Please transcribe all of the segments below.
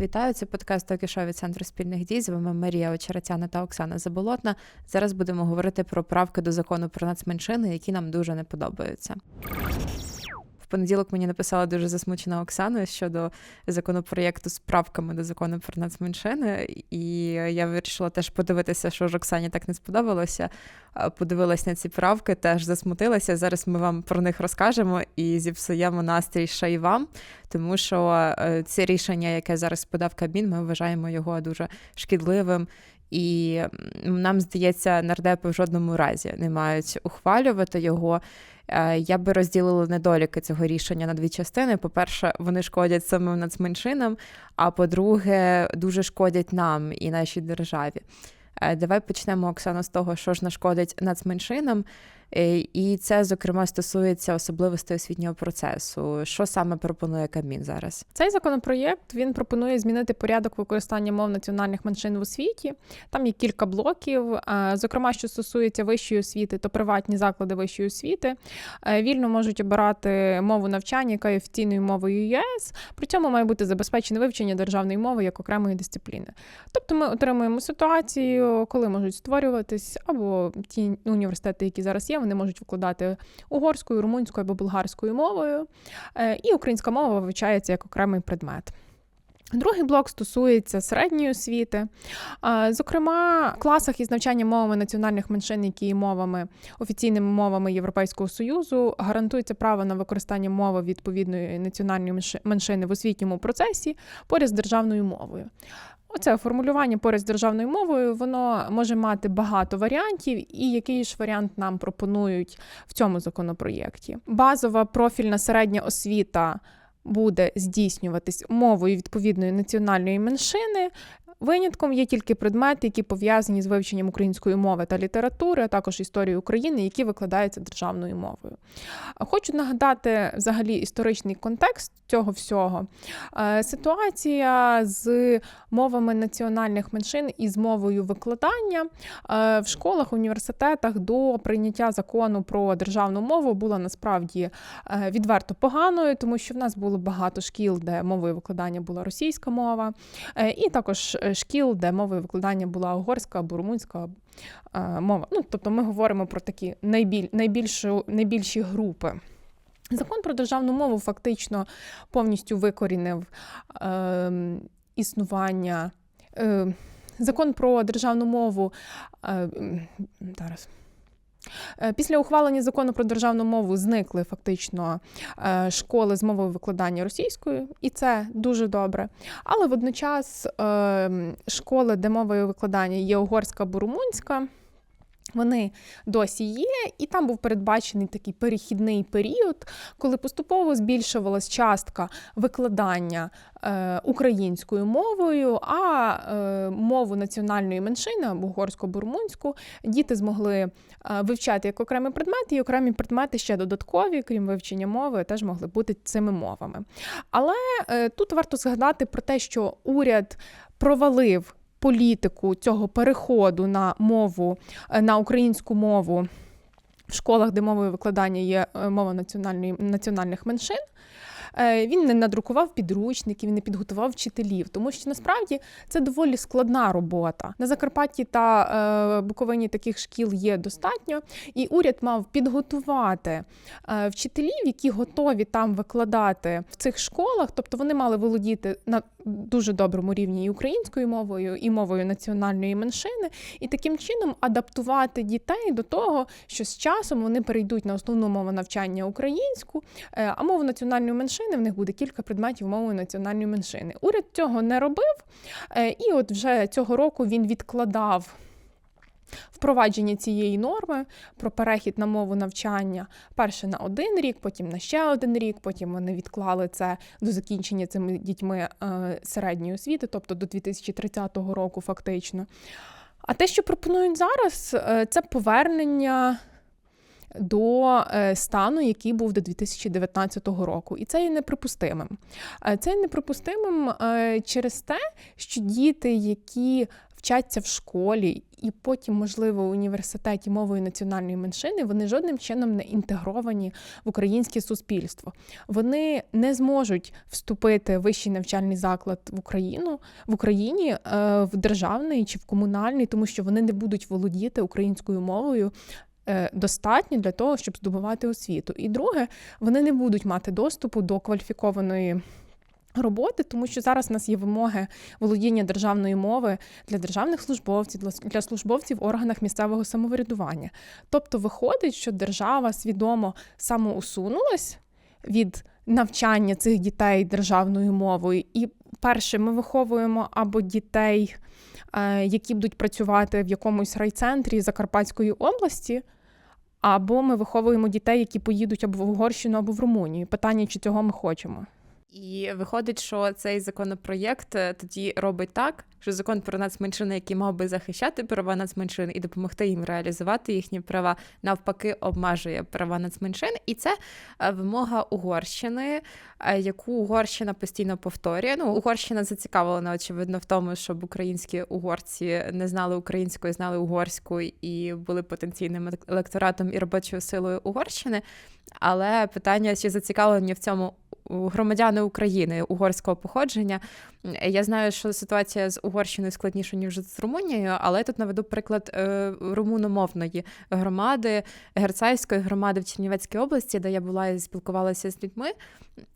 Вітаю, це подкаст Токішо від Центру спільних дій. З вами Марія Очеретяна та Оксана Заболотна. Зараз будемо говорити про правки до закону про нацменшини, які нам дуже не подобаються. Понеділок мені написала дуже засмучена Оксана щодо законопроєкту з правками до закону про нацменшини, і я вирішила теж подивитися, що ж Оксані так не сподобалося. Подивилась на ці правки, теж засмутилася. Зараз ми вам про них розкажемо і зіпсуємо настрій ще й вам, тому що е, це рішення, яке зараз подав Кабмін, ми вважаємо його дуже шкідливим. І нам здається, нардепи в жодному разі не мають ухвалювати його. Е, Я би розділила недоліки цього рішення на дві частини. По-перше, вони шкодять самим нацменшинам, а по-друге, дуже шкодять нам і нашій державі. Е, Давай почнемо, Оксана, з того, що ж нашкодить нацменшинам. Е, І це, зокрема, стосується особливостей освітнього процесу. Що саме пропонує Кабмін зараз? Цей законопроєкт він пропонує змінити порядок використання мов національних меншин в освіті. Там є кілька блоків. Е, Зокрема, що стосується вищої освіти, то приватні заклади вищої освіти е, вільно можуть обирати мову навчання, яка є офіційною мовою ЄС. При цьому має бути забезпечене вивчення державної мови як окремої дисципліни. Тобто, ми отримуємо ситуацію, коли можуть створюватись або ті університети, які зараз є, вони можуть викладати угорською, румунською або болгарською мовою, е, і українська мова вивчається як окремий предмет. Другий блок стосується середньої освіти. Е, Зокрема, в класах із навчання мовами національних меншин, які є мовами офіційними мовами Європейського союзу, гарантується право на використання мови відповідної національної меншини в освітньому процесі поряд з державною мовою. Оце формулювання поряд з державною мовою, воно може мати багато варіантів, і який ж варіант нам пропонують в цьому законопроєкті. Базова профільна середня освіта буде здійснюватись мовою відповідної національної меншини. Винятком є тільки предмети, які пов'язані з вивченням української мови та літератури, а також історії України, які викладаються державною мовою. Хочу нагадати взагалі історичний контекст цього всього. Ситуація з мовами національних меншин і з мовою викладання в школах, університетах до прийняття закону про державну мову була насправді е, відверто поганою, тому що в нас було багато шкіл, де мовою викладання була російська мова, е, і також е, шкіл, де мовою викладання була угорська або румунська е, мова. Ну, тобто ми говоримо про такі найбіль, найбільшу, найбільші групи. Закон про державну мову фактично повністю викорінив е, існування. Е, закон про державну мову. Е, зараз. Після ухвалення закону про державну мову зникли фактично е, школи з мовою викладання російською, і це дуже добре. Але водночас е, школи, де мовою викладання є угорська або румунська, вони досі є, і там був передбачений такий перехідний період, коли поступово збільшувалась частка викладання е, українською мовою, а е, мову національної меншини або румунську діти змогли е, вивчати як окремий предмет, і окремі предмети ще додаткові, крім вивчення мови, теж могли бути цими мовами. Але тут варто згадати про те, що уряд провалив політику цього переходу на мову е, на українську мову в школах, де мовою викладання є е, мова національної національних меншин. Е, Він не надрукував підручників, не підготував вчителів, тому що насправді це доволі складна робота. На Закарпатті та е, Буковині таких шкіл є достатньо, і уряд мав підготувати е, вчителів, які готові там викладати в цих школах. Тобто вони мали володіти на дуже доброму рівні і українською мовою, і мовою національної меншини, і таким чином адаптувати дітей до того, що з часом вони перейдуть на основну мову навчання українську, а мову національної меншини в них буде кілька предметів мовою національної меншини. Уряд цього не робив, е, і от вже цього року він відкладав. Впровадження цієї норми про перехід на мову навчання перше на один рік, потім на ще один рік, потім вони відклали це до закінчення цими дітьми е, середньої освіти, тобто до 2030 року, фактично. А те, що пропонують зараз, е, це повернення до е, стану, який був до 2019 року. І це є неприпустимим. Це є неприпустимим е, через те, що діти, які вчаться в школі і потім, можливо, в університеті мовою національної меншини, вони жодним чином не інтегровані в українське суспільство. Вони не зможуть вступити в вищий навчальний заклад в Україну в Україні, е, в державний чи в комунальний, тому що вони не будуть володіти українською мовою. Е, Достатньо для того, щоб здобувати освіту. І друге, вони не будуть мати доступу до кваліфікованої роботи, тому що зараз у нас є вимоги володіння державної мови для державних службовців, для- службовців в органах місцевого самоврядування. Тобто виходить, що держава свідомо самоусунулась від навчання цих дітей державною мовою. І перше, ми виховуємо або дітей, які будуть працювати в якомусь райцентрі Закарпатської області. Або ми виховуємо дітей, які поїдуть або в Угорщину, або в Румунію. Питання, чи цього ми хочемо. І виходить, що цей законопроєкт е, тоді робить так, що закон про нацменшини, який мав би захищати права нацменшин і допомогти їм реалізувати їхні права, навпаки, обмежує права нацменшин. І це е, вимога Угорщини, е, яку Угорщина постійно повторює. Ну, Угорщина зацікавлена, очевидно, в тому, щоб українські угорці не знали української, знали угорську і були потенційним електоратом і робочою силою Угорщини. Але питання, чи зацікавлені в цьому громадяни України угорського походження. Я знаю, що ситуація з Угорщиною складніша, ніж з Румунією, але тут наведу приклад е, румуномовної громади, герцайської громади в Чернівецькій області, де я була і спілкувалася з людьми.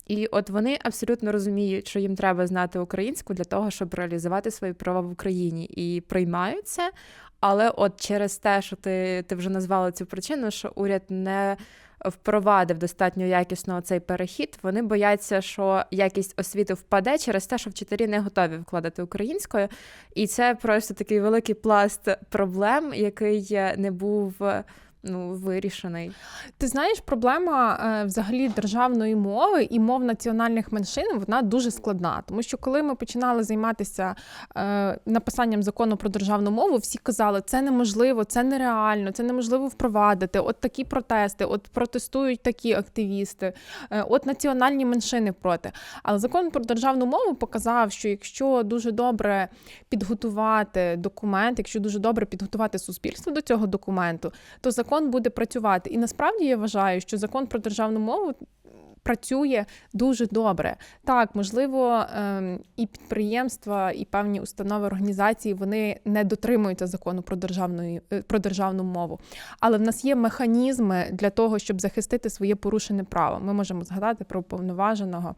І от вони абсолютно розуміють, що їм треба знати українську для того, щоб реалізувати свої права в Україні, і приймають це. Але от через те, що ти, ти вже назвала цю причину, що уряд не впровадив достатньо якісно цей перехід, вони бояться, що якість освіти впаде через те, що вчителі не готові вкладати українською. І це просто такий великий пласт проблем, який не був ну, вирішений. Ти знаєш, проблема е, взагалі державної мови і мов національних меншин вона дуже складна. Тому що коли ми починали займатися е, написанням закону про державну мову, всі казали, це неможливо, це нереально, це неможливо впровадити. От такі протести, от протестують такі активісти, е, от національні меншини проти. Але закон про державну мову показав, що якщо дуже добре підготувати документ, якщо дуже добре підготувати суспільство до цього документу, то закон буде працювати. І насправді я вважаю, що закон про державну мову. Працює дуже добре. Так, можливо, ем, і підприємства, і певні установи організації вони не дотримуються закону про державну, про державну мову. Але в нас є механізми для того, щоб захистити своє порушене право. Ми можемо згадати про уповноваженого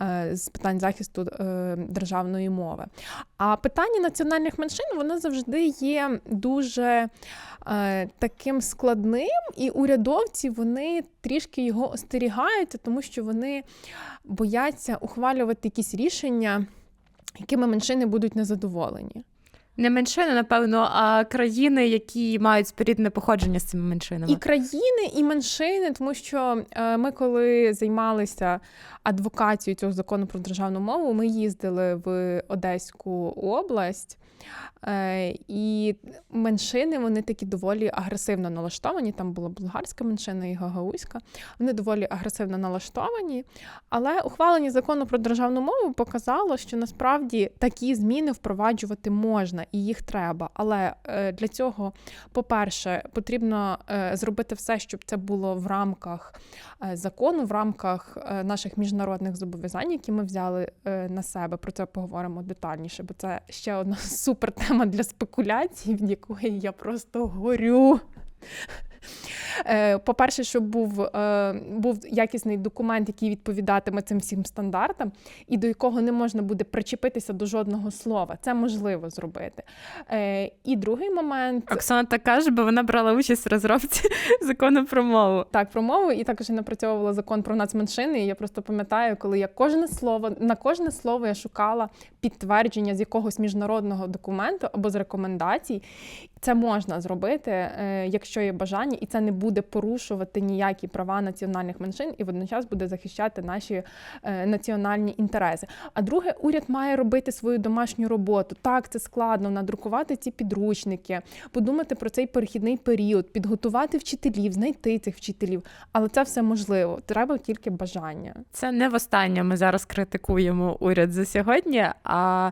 е, з питань захисту е, державної мови. А питання національних меншин воно завжди є дуже е, таким складним, і урядовці вони трішки його остерігаються, тому що вони бояться ухвалювати якісь рішення, якими меншини будуть незадоволені. Не меншини, напевно, а країни, які мають спорідне походження з цими меншинами. І країни, і меншини, тому що е, ми, коли займалися адвокацією цього закону про державну мову, ми їздили в Одеську область. Е, І меншини вони такі доволі агресивно налаштовані. Там була болгарська меншина і гагаузька. Вони доволі агресивно налаштовані. Але ухвалення закону про державну мову показало, що насправді такі зміни впроваджувати можна і їх треба. Але е, для цього, по-перше, потрібно е, зробити все, щоб це було в рамках закону, в рамках наших міжнародних зобов'язань, які ми взяли на себе. Про це поговоримо детальніше, бо це ще одна супер тема для спекуляцій, від якої я просто горю. Е, По-перше, щоб був, е, був якісний документ, який відповідатиме цим всім стандартам, і до якого не можна буде причепитися до жодного слова. Це можливо зробити. Е, І другий момент Оксана так каже, бо вона брала участь в розробці закону про мову. так про мову, і також я напрацьовувала закон про нацменшини. І я просто пам'ятаю, коли я кожне слово на кожне слово я шукала підтвердження з якогось міжнародного документу або з рекомендацій. Це можна зробити, якщо є бажання, і це не буде порушувати ніякі права національних меншин і водночас буде захищати наші е, національні інтереси. А друге, уряд має робити свою домашню роботу. Так, це складно надрукувати ці підручники, подумати про цей перехідний період, підготувати вчителів, знайти цих вчителів. Але це все можливо. Треба тільки бажання. Це не востаннє ми зараз критикуємо уряд за сьогодні, а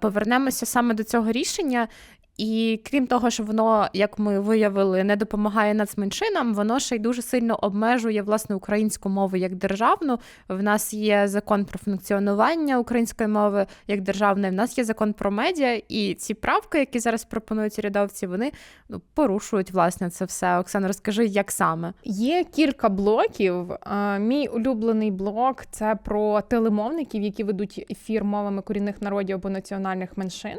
повернемося саме до цього рішення. І крім того, що воно, як ми виявили, не допомагає нацменшинам, воно ще й дуже сильно обмежує власне українську мову як державну. В нас є закон про функціонування української мови як державної. В нас є закон про медіа, і ці правки, які зараз пропонують рядовці, вони ну порушують власне це все. Оксана, розкажи, як саме Є кілька блоків. Мій улюблений блок це про телемовників, які ведуть ефір мовами корінних народів або національних меншин.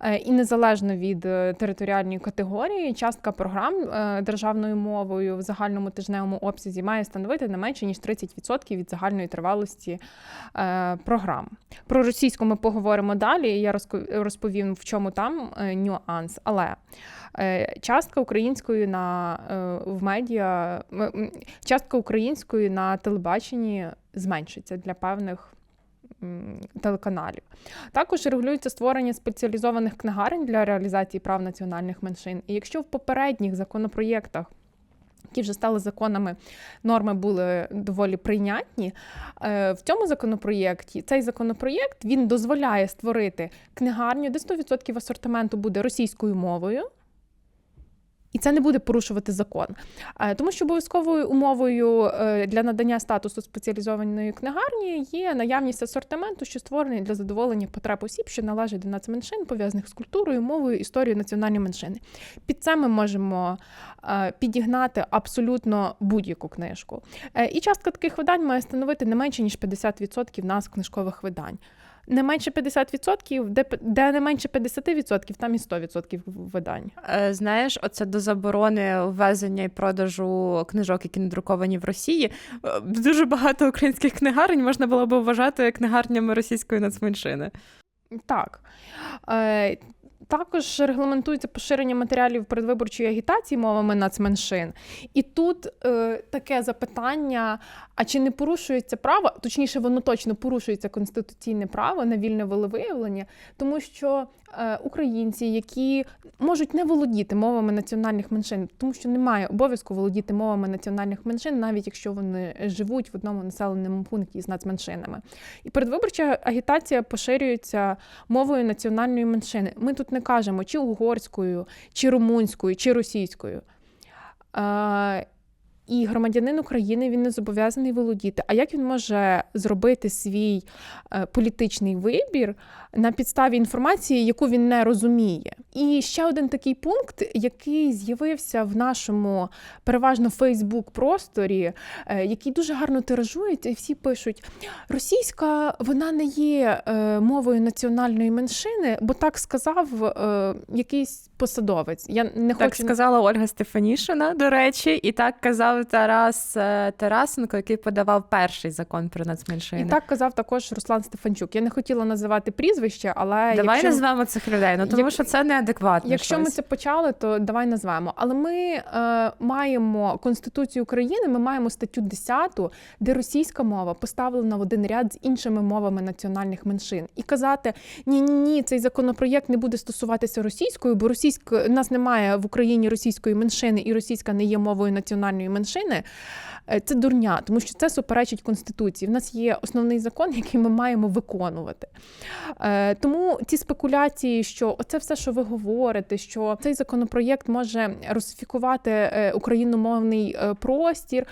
Е, І незалежно від е, територіальної категорії, частка програм е, державною мовою в загальному тижневому обсязі має становити не менше ніж 30% від загальної тривалості е, програм. Про російську ми поговоримо далі. Я розповім, в чому там нюанс. Але частка української на в медіа, частка української на телебаченні зменшиться для певних. Телеканалів також регулюється створення спеціалізованих книгарень для реалізації прав національних меншин. І якщо в попередніх законопроєктах, які вже стали законами, норми були доволі прийнятні, е, в цьому законопроєкті цей законопроєкт він дозволяє створити книгарню, де 100% асортименту буде російською мовою. І це не буде порушувати закон, Е, тому що обов'язковою умовою е, для надання статусу спеціалізованої книгарні є наявність асортименту, що створений для задоволення потреб осіб, що належать до нацменшин, пов'язаних з культурою, мовою, історією національної меншини. Під це ми можемо е, підігнати абсолютно будь-яку книжку. І частка таких видань має становити не менше ніж 50% нас книжкових видань. Не менше 50%, де, де не менше 50%, там і 100% видань. Е, Знаєш, оце до заборони ввезення і продажу книжок, які надруковані в Росії. е, Дуже багато українських книгарень можна було б вважати книгарнями російської нацменшини. Так. Також регламентується поширення матеріалів передвиборчої агітації мовами нацменшин. І тут е, таке запитання: а чи не порушується право, точніше, воно точно порушується конституційне право на вільне волевиявлення, тому що е, українці, які можуть не володіти мовами національних меншин, тому що немає обов'язку володіти мовами національних меншин, навіть якщо вони живуть в одному населеному пункті з нацменшинами. І передвиборча агітація поширюється мовою національної меншини. Ми тут не кажемо чи угорською, чи румунською, чи російською. І громадянин України він не зобов'язаний володіти. А як він може зробити свій е, політичний вибір на підставі інформації, яку він не розуміє? І ще один такий пункт, який з'явився в нашому переважно Фейсбук-просторі, е, який дуже гарно тиражується, і всі пишуть: російська вона не є е, мовою національної меншини, бо так сказав якийсь посадовець. Я не Так хочу сказала Ольга Стефанішина, до речі, і так казав Тарас е, Тарасенко, який подавав перший закон про нацменшини. І так казав також Руслан Стефанчук. Я не хотіла називати прізвище, але Давай якщо, назвемо цих людей, ну тому Як- що це неадекватно. якщо ми це почали, то давай назвемо. Але ми е, маємо Конституцію України, ми маємо статтю 10, де російська мова поставлена в один ряд з іншими мовами національних меншин. І казати ні, ні, ні, цей законопроєкт не буде стосуватися російською, бо російською нас немає в Україні російської меншини, і російська не є мовою національної меншини. Е, Це дурня, тому що це суперечить конституції. В нас є основний закон, який ми маємо виконувати. Е, Тому ці спекуляції, що оце все, що ви говорите, що цей законопроєкт може русифікувати е, україномовний простір,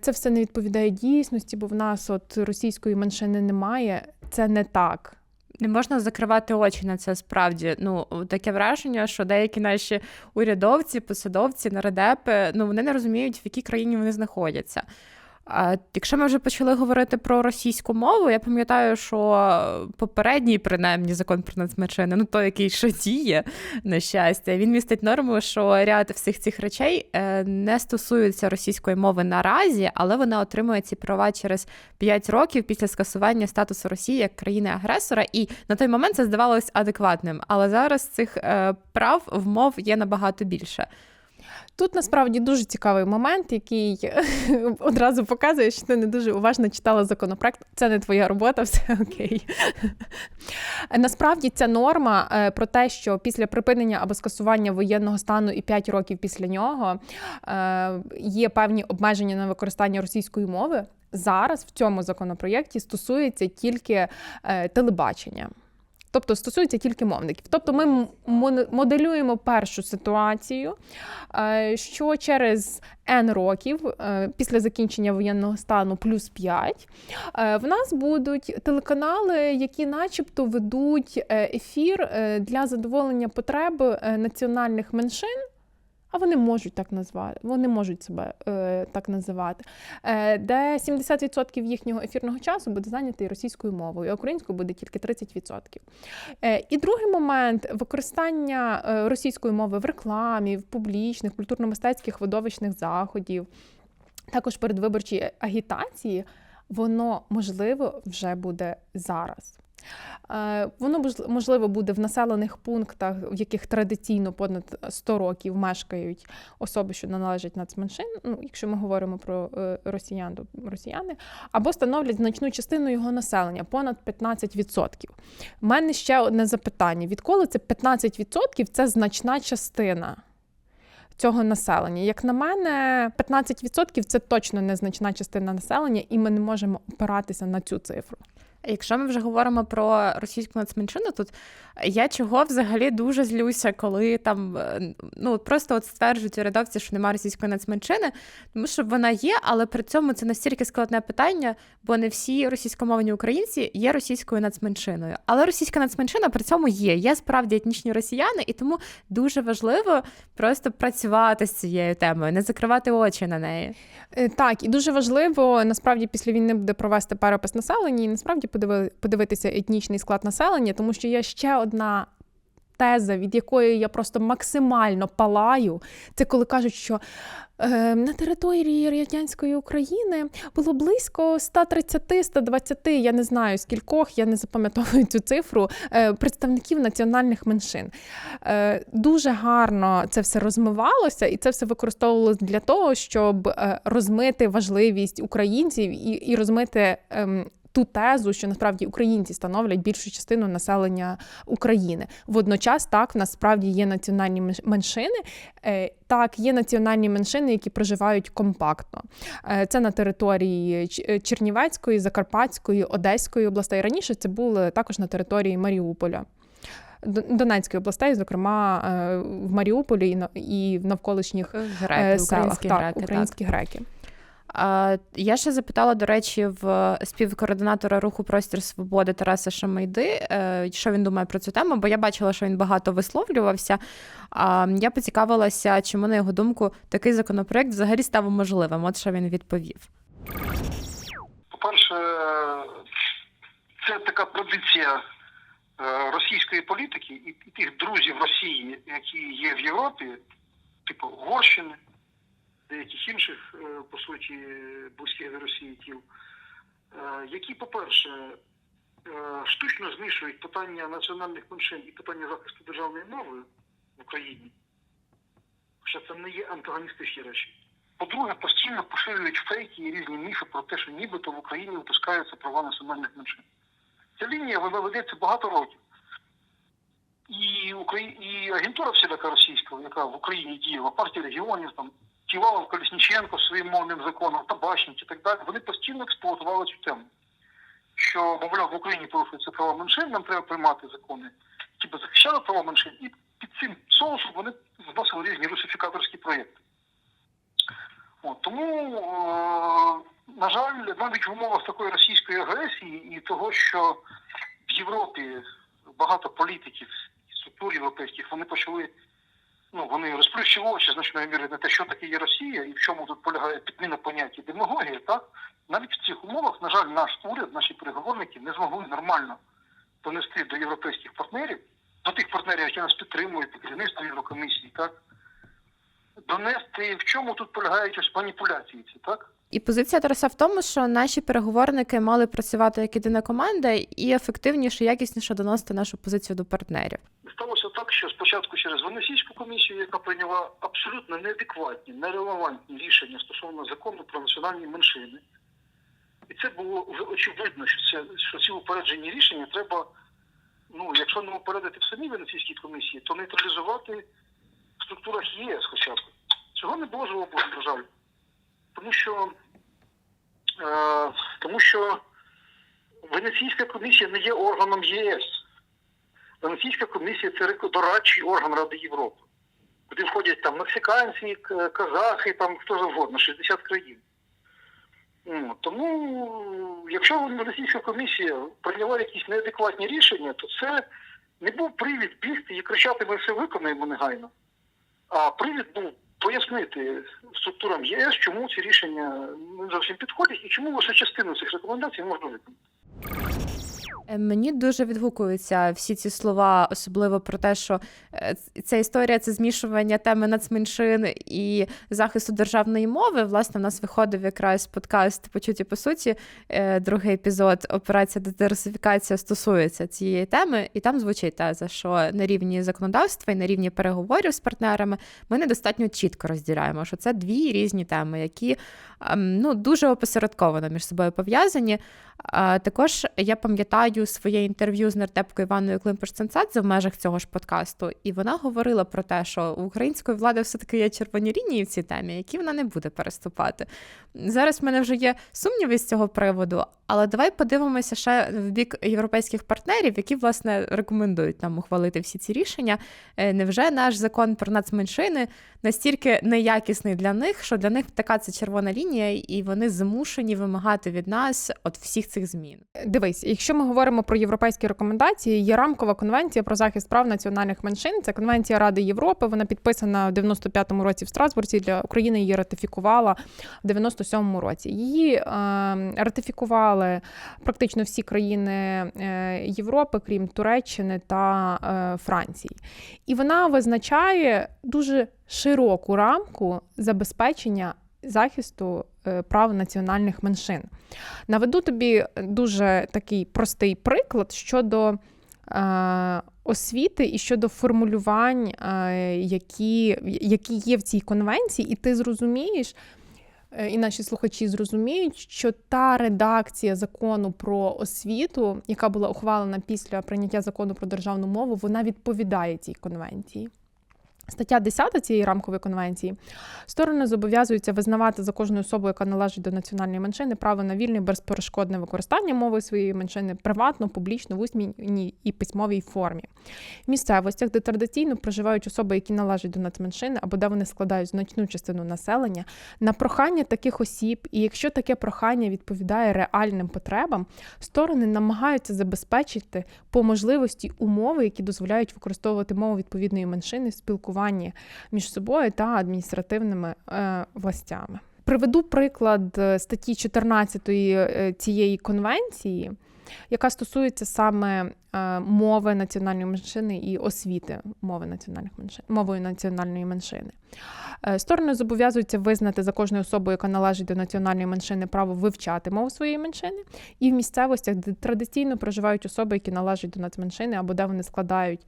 це все не відповідає дійсності, бо в нас от російської меншини немає. Це не так. Не можна закривати очі на це справді. Ну таке враження, що деякі наші урядовці, посадовці, нардепи, ну вони не розуміють, в якій країні вони знаходяться. Якщо ми вже почали говорити про російську мову, я пам'ятаю, що попередній, принаймні, закон про нацменшини, ну той, який ще діє, на щастя, він містить норму, що ряд всіх цих речей е, не стосуються російської мови наразі, але вона отримує ці права через 5 років після скасування статусу Росії як країни-агресора. І на той момент це здавалось адекватним. Але зараз цих е, прав вмов є набагато більше. Тут насправді дуже цікавий момент, який одразу показує, що ти не дуже уважно читала законопроект. Це не твоя робота, все окей. Насправді ця норма е, про те, що після припинення або скасування воєнного стану і 5 років після нього е, є певні обмеження на використання російської мови. Зараз в цьому законопроєкті стосується тільки е, телебачення. Тобто стосується тільки мовників. Тобто ми моделюємо першу ситуацію, е, що через N років е, після закінчення воєнного стану плюс 5, е, в нас будуть телеканали, які начебто ведуть ефір для задоволення потреб національних меншин. А вони можуть так назвати, вони можуть себе е, так називати, е, де 70% їхнього ефірного часу буде зайнятий російською мовою, а українською буде тільки 30%. Е, і другий момент використання е, російської мови в рекламі, в публічних, культурно-мистецьких видовищних заходів, також передвиборчій агітації, воно можливо вже буде зараз. Е, Воно мож- можливо буде в населених пунктах, в яких традиційно понад 100 років мешкають особи, що належать нацменшин, ну, якщо ми говоримо про е, росіян, то росіяни, або становлять значну частину його населення, понад 15%. У мене ще одне запитання: відколи це 15% це значна частина? Цього населення, як на мене, 15% це точно незначна частина населення, і ми не можемо опиратися на цю цифру. Якщо ми вже говоримо про російську нацменшину, тут я чого взагалі дуже злюся, коли там е, ну просто от стверджують урядовці, що немає російської нацменшини, тому що вона є, але при цьому це настільки складне питання, бо не всі російськомовні українці є російською нацменшиною. Але російська нацменшина при цьому є. Є справді етнічні росіяни, і тому дуже важливо просто працювати з цією темою, не закривати очі на неї. Е, Так, і дуже важливо насправді після війни буде провести перепис населення і насправді подивитися етнічний склад населення, тому що є ще одна. Теза, від якої я просто максимально палаю, це коли кажуть, що е, на території радянської України було близько 130-120, я не знаю скількох, я не запам'ятовую цю цифру, е, представників національних меншин. Е, дуже гарно це все розмивалося, і це все використовувалося для того, щоб е, розмити важливість українців і, і розмити. ем, Ту тезу, що насправді українці становлять більшу частину населення України. Водночас так в нас справді є національні меншини. Е, Так, є національні меншини, які проживають компактно. Е, Це на території е, Чернівецької, Закарпатської, Одеської областей. Раніше це було також на території Маріуполя. Донецької областей, зокрема в Маріуполі і в навколишніх Греки, селах. українські так, греки. так. греки. Я ще запитала, до речі, в співкоординатора руху Простір Свободи Тараса Шамайди, е, що він думає про цю тему, бо я бачила, що він багато висловлювався. Я поцікавилася, чому, на його думку, такий законопроект взагалі став можливим. От що він відповів. По-перше, це така традиція е, російської політики і тих друзів Росії, які є в Європі, типу Угорщини, деяких інших, е, по суті, близьких до Росії тіл, е, які, по-перше, е, штучно змішують питання національних меншин і питання захисту державної мови в Україні. Хоча це не є антагоністичні речі. По-друге, постійно поширюють фейки і різні міфи про те, що нібито в Україні випускаються права національних меншин. Ця лінія вона ведеться багато років. І, Украї... і агентура всіляка російська, яка в Україні діяла, партія регіонів, там, Ківалов, Колісніченко своїм мовним законом, Табачник і так далі, вони постійно експлуатували цю тему. Що, мовляв, в Україні порушуються права меншин, нам треба приймати закони, які би захищали права меншин, і під цим соусом вони вносили різні русифікаторські проєкти. От, тому, е, на жаль, навіть в умовах такої російської агресії і того, що в Європі багато політиків структур європейських вони почали ну, вони розплющили очі значною мірою на те, що таке є Росія і в чому тут полягає підміна поняття демагогії, так? Навіть в цих умовах, на жаль, наш уряд, наші переговорники не змогли нормально донести до європейських партнерів, до тих партнерів, які нас підтримують, під керівництво Єврокомісії, так? Донести, в чому тут полягають ось маніпуляції, ці, так? І позиція Тараса в тому, що наші переговорники мали працювати як єдина команда і ефективніше, якісніше доносити нашу позицію до партнерів. Сталося що спочатку через Венеційську комісію, яка прийняла абсолютно неадекватні, нерелевантні рішення стосовно закону про національні меншини. І це було очевидно, що це що ці упереджені рішення треба, ну, якщо не упередити в самій Венеційській комісії, то нейтралізувати в структурах ЄС хоча б. Цього не було з на жаль. Тому що, е, тому що Венеційська комісія не є органом ЄС. Венеційська комісія це дорадчий орган Ради Європи, куди входять там мексиканці, казахи, там хто завгодно, 60 країн. Тому, якщо Венеційська комісія прийняла якісь неадекватні рішення, то це не був привід бігти і кричати ми все виконаємо негайно. А привід був пояснити структурам ЄС, чому ці рішення не зовсім підходять і чому лише частину цих рекомендацій можна виконати. Е, Мені дуже відгукуються всі ці слова, особливо про те, що е, ця історія це змішування теми нацменшин і захисту державної мови. Власне, в нас виходив якраз подкаст Почуті по суті. е, Другий епізод Операція диверсифікація стосується цієї теми, і там звучить теза, що на рівні законодавства і на рівні переговорів з партнерами ми недостатньо чітко розділяємо, що це дві різні теми, які ем, ну дуже опосередковано між собою пов'язані. Також я пам'ятаю своє інтерв'ю з нардепкою Іваною Климпуш-Ценцадзе в межах цього ж подкасту, і вона говорила про те, що у української влади все-таки є червоні лінії в цій темі, які вона не буде переступати. Зараз в мене вже є сумніви з цього приводу, але давай подивимося ще в бік європейських партнерів, які власне рекомендують нам ухвалити всі ці рішення. Е, Невже наш закон про нацменшини настільки неякісний для них, що для них така це червона лінія, і вони змушені вимагати від нас от всіх цих змін? Дивись, якщо ми говоримо про європейські рекомендації, є рамкова конвенція про захист прав національних меншин. Це конвенція Ради Європи. Вона підписана в 95-му році в Страсбурзі. Для України її ратифікувала в 97-му році. Її е, ратифікували практично всі країни е, Європи, крім Туреччини та е, Франції. І вона визначає дуже широку рамку забезпечення захисту прав національних меншин. Наведу тобі дуже такий простий приклад щодо е, освіти і щодо формулювань, е, які, які є в цій конвенції, і ти зрозумієш. е, І наші слухачі зрозуміють, що та редакція закону про освіту, яка була ухвалена після прийняття закону про державну мову, вона відповідає цій конвенції. Стаття 10 цієї рамкової конвенції сторони зобов'язуються визнавати за кожною особою, яка належить до національної меншини, право на вільне безперешкодне використання мови своєї меншини приватно, публічно, в усній і письмовій формі. В місцевостях, де традиційно проживають особи, які належать до нацменшини, або де вони складають значну частину населення, на прохання таких осіб, і якщо таке прохання відповідає реальним потребам, сторони намагаються забезпечити по можливості умови, які дозволяють використовувати мову відповідної меншини в спілкуванні між собою та адміністративними е, властями. Приведу приклад е, статті 14 е, цієї конвенції, яка стосується саме мови національної меншини і освіти мови національних меншин, мовою національної меншини. Сторони зобов'язуються визнати за кожною особою, яка належить до національної меншини, право вивчати мову своєї меншини, і в місцевостях, де традиційно проживають особи, які належать до нацменшини, або де вони складають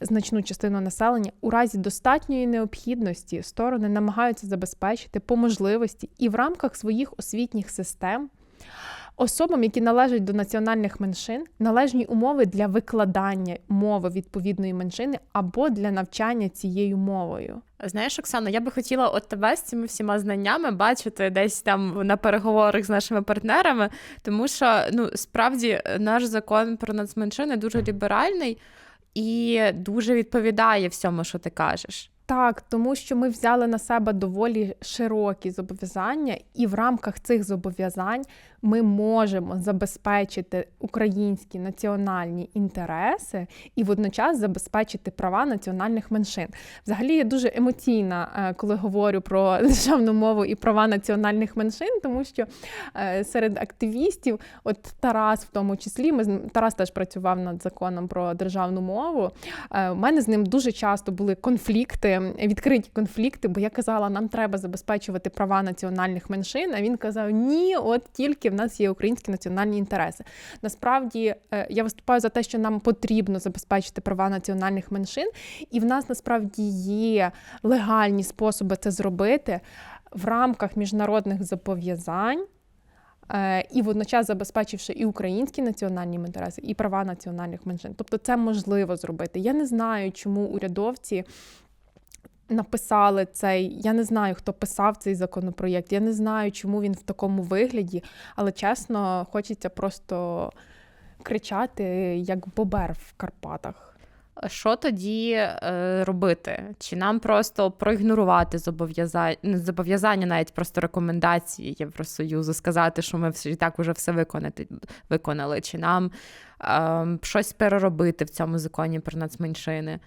значну частину населення, у разі достатньої необхідності сторони намагаються забезпечити по можливості і в рамках своїх освітніх систем особам, які належать до національних меншин, належні умови для викладання мови відповідної меншини або для навчання цією мовою. Знаєш, Оксано, я би хотіла от тебе з цими всіма знаннями бачити десь там на переговорах з нашими партнерами, тому що ну справді наш закон про нацменшини дуже ліберальний і дуже відповідає всьому, що ти кажеш. Так, тому що ми взяли на себе доволі широкі зобов'язання, і в рамках цих зобов'язань ми можемо забезпечити українські національні інтереси і водночас забезпечити права національних меншин. Взагалі я дуже емоційна, е, коли говорю про державну мову і права національних меншин, тому що е, серед активістів, от Тарас, в тому числі, ми Тарас теж працював над законом про державну мову. Е, У мене з ним дуже часто були конфлікти, відкриті конфлікти, бо я казала, нам треба забезпечувати права національних меншин. А він казав: Ні, от тільки в нас є українські національні інтереси. Насправді е, я виступаю за те, що нам потрібно забезпечити права національних меншин, і в нас насправді є легальні способи це зробити в рамках міжнародних зобов'язань. е, І водночас забезпечивши і українські національні інтереси, і права національних меншин. Тобто це можливо зробити. Я не знаю, чому урядовці написали цей. Я не знаю, хто писав цей законопроєкт. Я не знаю, чому він в такому вигляді, але чесно, хочеться просто кричати, як бобер в Карпатах. Що тоді е, робити? Чи нам просто проігнорувати зобов'язання, зобов'язання, навіть просто рекомендації Євросоюзу, сказати, що ми всі і так уже все виконати, виконали, чи нам е, щось переробити в цьому законі про нацменшини?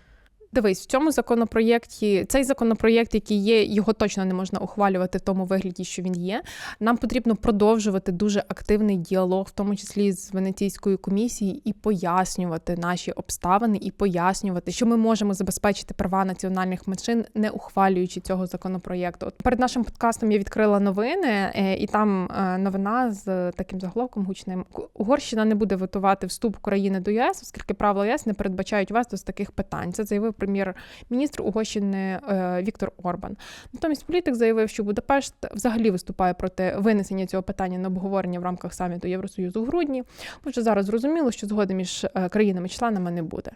Дивись, в цьому законопроєкті цей законопроєкт, який є, його точно не можна ухвалювати в тому вигляді, що він є. Нам потрібно продовжувати дуже активний діалог, в тому числі з Венеційською комісією, і пояснювати наші обставини, і пояснювати, що ми можемо забезпечити права національних меншин, не ухвалюючи цього законопроєкту. От перед нашим подкастом я відкрила новини, е, і там е, новина з таким заголовком гучним. Угорщина не буде витувати вступ України до ЄС, оскільки правила ЄС не передбачають вас до таких питань. Це заявив прем'єр-міністр Угорщини е, Віктор Орбан. Натомість політик заявив, що Будапешт взагалі виступає проти винесення цього питання на обговорення в рамках саміту Євросоюзу в грудні. Бо вже зараз зрозуміло, що згоди між е, країнами-членами не буде.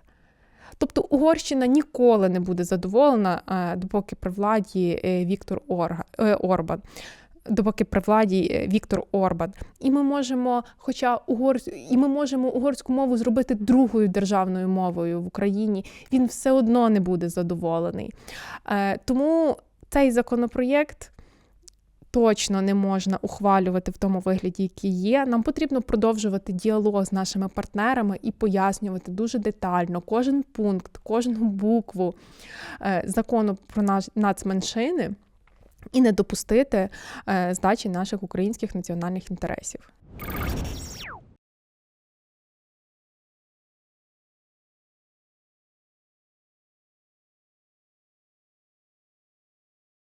Тобто Угорщина ніколи не буде задоволена, е, допоки при владі Віктор Орбан. Допоки при владі е, Віктор Орбан, і ми можемо, хоча угор... і ми можемо угорську мову зробити другою державною мовою в Україні, він все одно не буде задоволений. Е, тому цей законопроєкт точно не можна ухвалювати в тому вигляді, який є. Нам потрібно продовжувати діалог з нашими партнерами і пояснювати дуже детально кожен пункт, кожну букву е, закону про нацменшини і не допустити е, здачі наших українських національних інтересів.